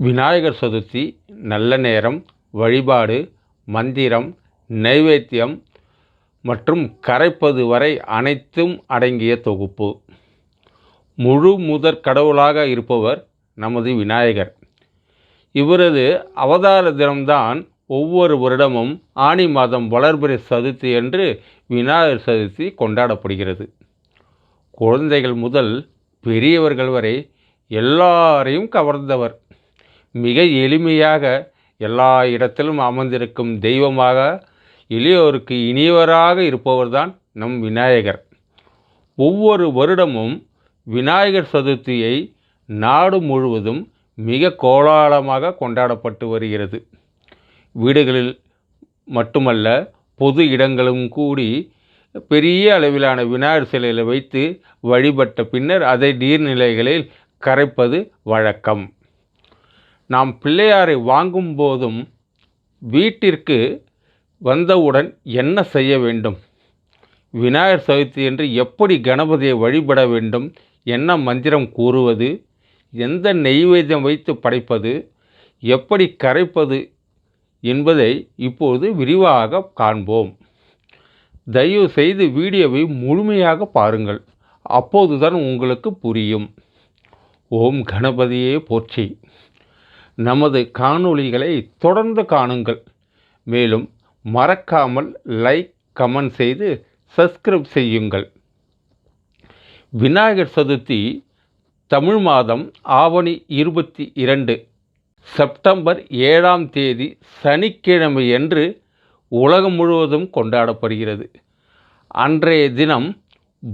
விநாயகர் சதுர்த்தி நல்ல நேரம் வழிபாடு மந்திரம் நைவேத்தியம் மற்றும் கரைப்பது வரை அனைத்தும் அடங்கிய தொகுப்பு. முழு முதற் கடவுளாக இருப்பவர் நமது விநாயகர். இவரது அவதார தினம்தான் ஒவ்வொரு வருடமும் ஆனி மாதம் வளர்பிறை சதுர்த்தி என்று விநாயகர் சதுர்த்தி கொண்டாடப்படுகிறது. குழந்தைகள் முதல் பெரியவர்கள் வரை எல்லாரையும் கவர்ந்தவர். மிக எளிமையாக எல்லா இடத்திலும் அமர்ந்திருக்கும் தெய்வமாக எளியோருக்கு இனியவராக இருப்பவர்தான் நம் விநாயகர். ஒவ்வொரு வருடமும் விநாயகர் சதுர்த்தியை நாடு முழுவதும் மிக கோலாகலமாக கொண்டாடப்பட்டு வருகிறது. வீடுகளில் மட்டுமல்ல பொது இடங்களும் கூடி பெரிய அளவிலான விநாயகர் சிலையில் வைத்து வழிபட்ட பின்னர் அதை நீர்நிலைகளில் கரைப்பது வழக்கம். நாம் பிள்ளையாரை வாங்கும் போதும் வீட்டிற்கு வந்தவுடன் என்ன செய்ய வேண்டும்? விநாயகர் சதுர்த்தி என்று எப்படி கணபதியை வழிபட வேண்டும்? என்ன மந்திரம் கூறுவது? எந்த நெய்வேத்தியம் வைத்து படைப்பது? எப்படி கரைப்பது என்பதை இப்போது விரிவாக காண்போம். தயவு செய்து வீடியோவை முழுமையாக பாருங்கள். அப்போதுதான் உங்களுக்கு புரியும். ஓம் கணபதியே போற்றி. நமது காணொளிகளை தொடர்ந்து காணுங்கள். மேலும் மறக்காமல் லைக் கமெண்ட் செய்து சப்ஸ்கிரைப் செய்யுங்கள். விநாயகர் சதுர்த்தி தமிழ் மாதம் ஆவணி இருபத்தி இரண்டு செப்டம்பர் ஏழாம் தேதி சனிக்கிழமையன்று உலகம் முழுவதும் கொண்டாடப்படுகிறது. அன்றைய தினம்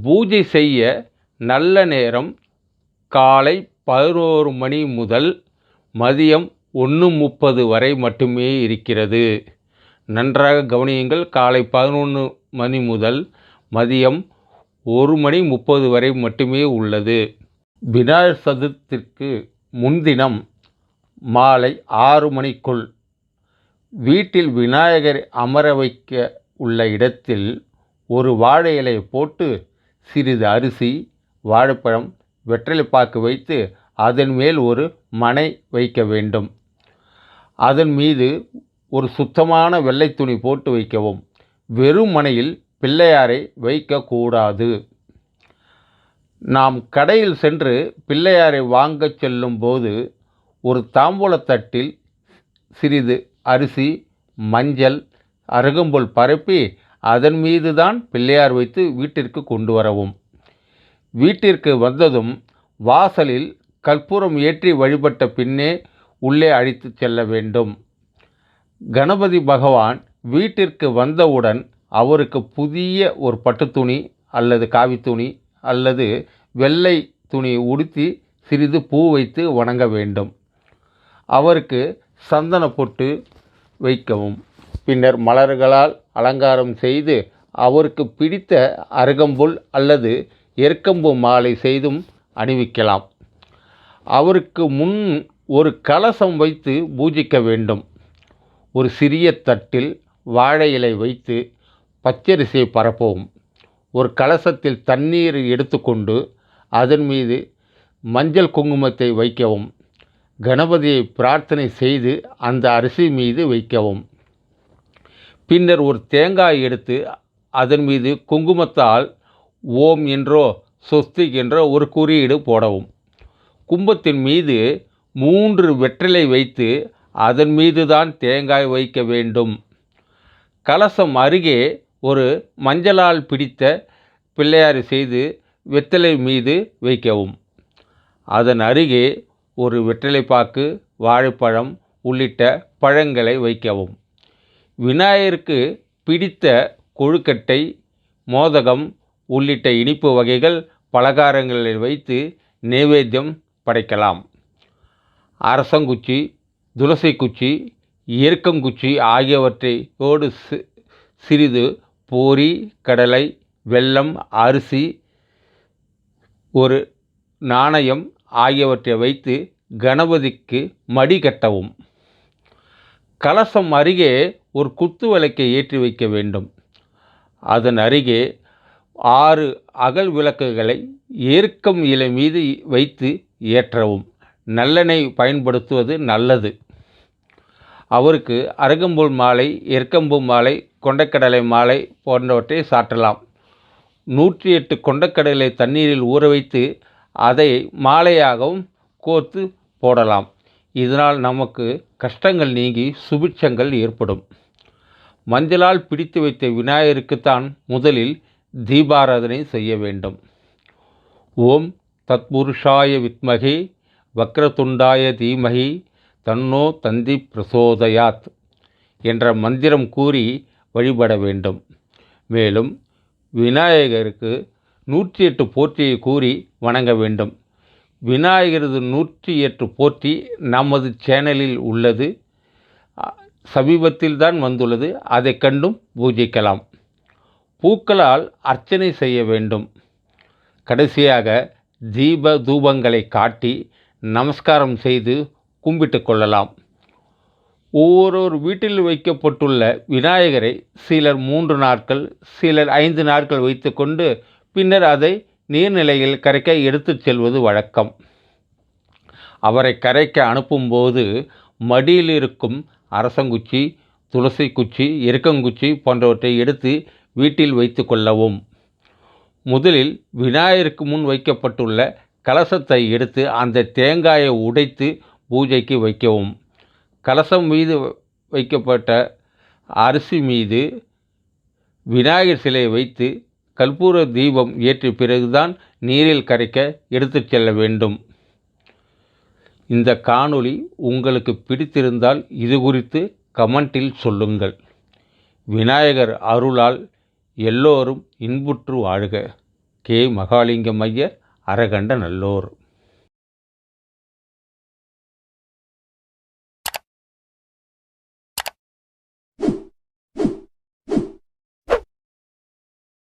பூஜை செய்ய நல்ல நேரம் காலை பதினோரு மணி முதல் மதியம் ஒன்று முப்பது வரை மட்டுமே இருக்கிறது. நன்றாக கவனியுங்கள் காலை பதினொன்று மணி முதல் மதியம் ஒரு மணி முப்பது வரை மட்டுமே உள்ளது. விநாயகர் சதுர்த்திற்கு முன்தினம் மாலை ஆறு மணிக்குள் வீட்டில் விநாயகர் அமர வைக்க உள்ள இடத்தில் ஒரு வாழை இலையை போட்டு சிறிது அரிசி வாழைப்பழம் வெற்றிலைப்பாக்கு வைத்து அதன் மேல் ஒரு மனை வைக்க வேண்டும். அதன் மீது ஒரு சுத்தமான வெள்ளை துணி போட்டு வைக்கவும். வெறும் மனையில் பிள்ளையாரை வைக்கக்கூடாது நாம் கடையில் சென்று பிள்ளையாரை வாங்கச் செல்லும் போது ஒரு தாம்பூலத்தட்டில் சிறிது அரிசி மஞ்சள் அருகம்புல் பரப்பி அதன் மீது தான் பிள்ளையார் வைத்து வீட்டிற்கு கொண்டு வரவும். வீட்டிற்கு வந்ததும் வாசலில் கற்பூரம் ஏற்றி வழிபட்ட பின்னே உள்ளே அழைத்து செல்ல வேண்டும். கணபதி பகவான் வீட்டிற்கு வந்தவுடன் அவருக்கு புதிய ஒரு பட்டு துணி அல்லது காவி துணி அல்லது வெள்ளை துணி உடுத்தி சிறிது பூ வைத்து வணங்க வேண்டும். அவருக்கு சந்தன பொட்டு வைக்கவும். பின்னர் மலர்களால் அலங்காரம் செய்து அவருக்கு பிடித்த அருகம்புல் அல்லது எருக்கம்பு மாலை செய்தும் அணிவிக்கலாம். அவருக்கு முன் ஒரு கலசம் வைத்து பூஜிக்க வேண்டும். ஒரு சிறிய தட்டில் வாழை இலை வைத்து பச்சரிசியை பரப்பவும். ஒரு கலசத்தில் தண்ணீர் எடுத்துக்கொண்டு அதன் மீது மஞ்சள் குங்குமத்தை வைக்கவும். கணபதியை பிரார்த்தனை செய்து அந்த அரிசி மீது வைக்கவும். பின்னர் ஒரு தேங்காய் எடுத்து அதன் மீது குங்குமத்தால் ஓம் என்றோ சொஸ்திக் என்றோ ஒரு குறியீடு போடவும். கும்பத்தின் மீது மூன்று வெற்றிலை வைத்து அதன் மீது தான் தேங்காய் வைக்க வேண்டும். கலசம் அருகே ஒரு மஞ்சளால் பிடித்த பிள்ளையார் செய்து வெத்தலை மீது வைக்கவும். அதன் அருகே ஒரு வெற்றிலைப்பாக்கு வாழைப்பழம் உள்ளிட்ட பழங்களை வைக்கவும். விநாயகருக்கு பிடித்த கொழுக்கட்டை மோதகம் உள்ளிட்ட இனிப்பு வகைகள் பலகாரங்களில் வைத்து நைவேத்தியம் படைக்கலாம். அரசங்குச்சி துளசி குச்சி எருக்கங்குச்சி ஆகியவற்றையோடு சி சிறிது பூரி கடலை வெல்லம் அரிசி ஒரு நாணயம் ஆகியவற்றை வைத்து கணபதிக்கு மடி கட்டவும். கலசம் அருகே ஒரு குத்து விளக்கை ஏற்றி வைக்க வேண்டும். அதன் அருகே ஆறு அகல் விளக்குகளை ஏற்கம் இலை மீது வைத்து ஏற்றவும் நல்லெண்ணெய் பயன்படுத்துவது நல்லது. அவருக்கு அருகம்புல் மாலை எருக்கம்பு மாலை கொண்டைக்கடலை மாலை போன்றவற்றை சாற்றலாம். நூற்றி எட்டு கொண்டக்கடலை தண்ணீரில் ஊற வைத்து அதை மாலையாகவும் கோர்த்து போடலாம். இதனால் நமக்கு கஷ்டங்கள் நீங்கி சுபிட்சங்கள் ஏற்படும். மஞ்சளால் பிடித்து வைத்த விநாயகருக்குத்தான் முதலில் தீபாராதனை செய்ய வேண்டும். ஓம் தத்புருஷாய வித்மகி வக்ரதுண்டாய தீமகி தன்னோ தந்தி பிரசோதயாத் என்ற மந்திரம் கூறி வழிபட வேண்டும். மேலும் விநாயகருக்கு நூற்றி எட்டு போற்றியை கூறி வணங்க வேண்டும். விநாயகரது நூற்றி எட்டு போற்றி நமது சேனலில் உள்ளது. சமீபத்தில் தான் வந்துள்ளது. அதை கண்டும் பூஜிக்கலாம். பூக்களால் அர்ச்சனை செய்ய வேண்டும். கடைசியாக தீப தூபங்களை காட்டி நமஸ்காரம் செய்து கும்பிட்டு கொள்ளலாம். ஒவ்வொரு வீட்டில் வைக்கப்பட்டுள்ள விநாயகரை சிலர் மூன்று நாட்கள் சிலர் ஐந்து நாட்கள் வைத்துக்கொண்டு பின்னர் அதை நீர்நிலையில் கரைக்க எடுத்துச் செல்வது வழக்கம். அவரை கரைக்க அனுப்பும்போது மடியில் இருக்கும் அரசங்குச்சி துளசி குச்சி எருக்கங்குச்சி போன்றவற்றை எடுத்து வீட்டில் வைத்து கொள்ளவும். முதலில் விநாயகருக்கு முன் வைக்கப்பட்டுள்ள கலசத்தை எடுத்து அந்த தேங்காயை உடைத்து பூஜைக்கு வைக்கவும். கலசம் மீது வைக்கப்பட்ட அரிசி மீது விநாயகர் சிலையை வைத்து கற்பூர தீபம் ஏற்றிய பிறகுதான் நீரில் கரைக்க எடுத்துச் செல்ல வேண்டும். இந்த காணொளி உங்களுக்கு பிடித்திருந்தால் இது குறித்து கமெண்டில் சொல்லுங்கள். விநாயகர் அருளால் எல்லோரும் இன்புற்று வாழ்க. கே. மகாலிங்கம் ஐயர் அரகண்ட நல்லோர்.